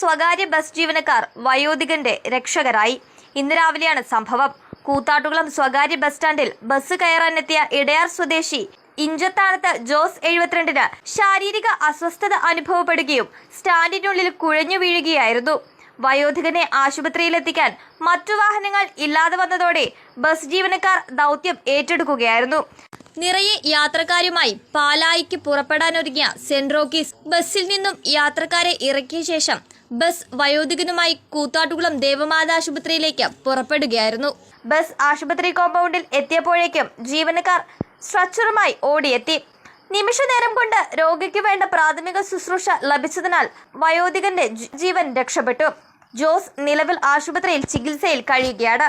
സ്വകാര്യ ബസ് ജീവനക്കാർ വയോധികന്റെ രക്ഷകരായി. ഇന്ന് രാവിലെയാണ് സംഭവം. കൂത്താട്ടുകുളം സ്വകാര്യ ബസ് സ്റ്റാൻഡിൽ ബസ് കയറാനെത്തിയ ഇടയാർ സ്വദേശി ഇഞ്ചത്താനത്ത് ജോസ് എഴുപത്തിരണ്ടിന് ശാരീരിക അസ്വസ്ഥത അനുഭവപ്പെടുകയും സ്റ്റാൻഡിനുള്ളിൽ കുഴഞ്ഞു വീഴുകയായിരുന്നു. വയോധികനെ ആശുപത്രിയിലെത്തിക്കാൻ മറ്റു വാഹനങ്ങൾ ഇല്ലാതെ വന്നതോടെ ബസ് ജീവനക്കാർ ദൗത്യം ഏറ്റെടുക്കുകയായിരുന്നു. നിറയെ യാത്രക്കാരുമായി പാലായിക്ക് പുറപ്പെടാനൊരുങ്ങിയ സെന്റ് ബസ്സിൽ നിന്നും യാത്രക്കാരെ ഇറക്കിയ ശേഷം ബസ് വയോധികനുമായി കൂത്താട്ടുകുളം ദേവമാതാ ആശുപത്രിയിലേക്ക് പുറപ്പെടുകയായിരുന്നു. ബസ് ആശുപത്രി കോമ്പൗണ്ടിൽ എത്തിയപ്പോഴേക്കും ജീവനക്കാർ സ്ട്രക്ചറുമായി ഓടിയെത്തി. നിമിഷ നേരം കൊണ്ട് രോഗിക്ക് വേണ്ട പ്രാഥമിക ശുശ്രൂഷ ലഭിച്ചതിനാൽ വയോധികന്റെ ജീവൻ രക്ഷപ്പെട്ടു. ജോസ് നിലവിൽ ആശുപത്രിയിൽ ചികിത്സയിൽ കഴിയുകയാണ്.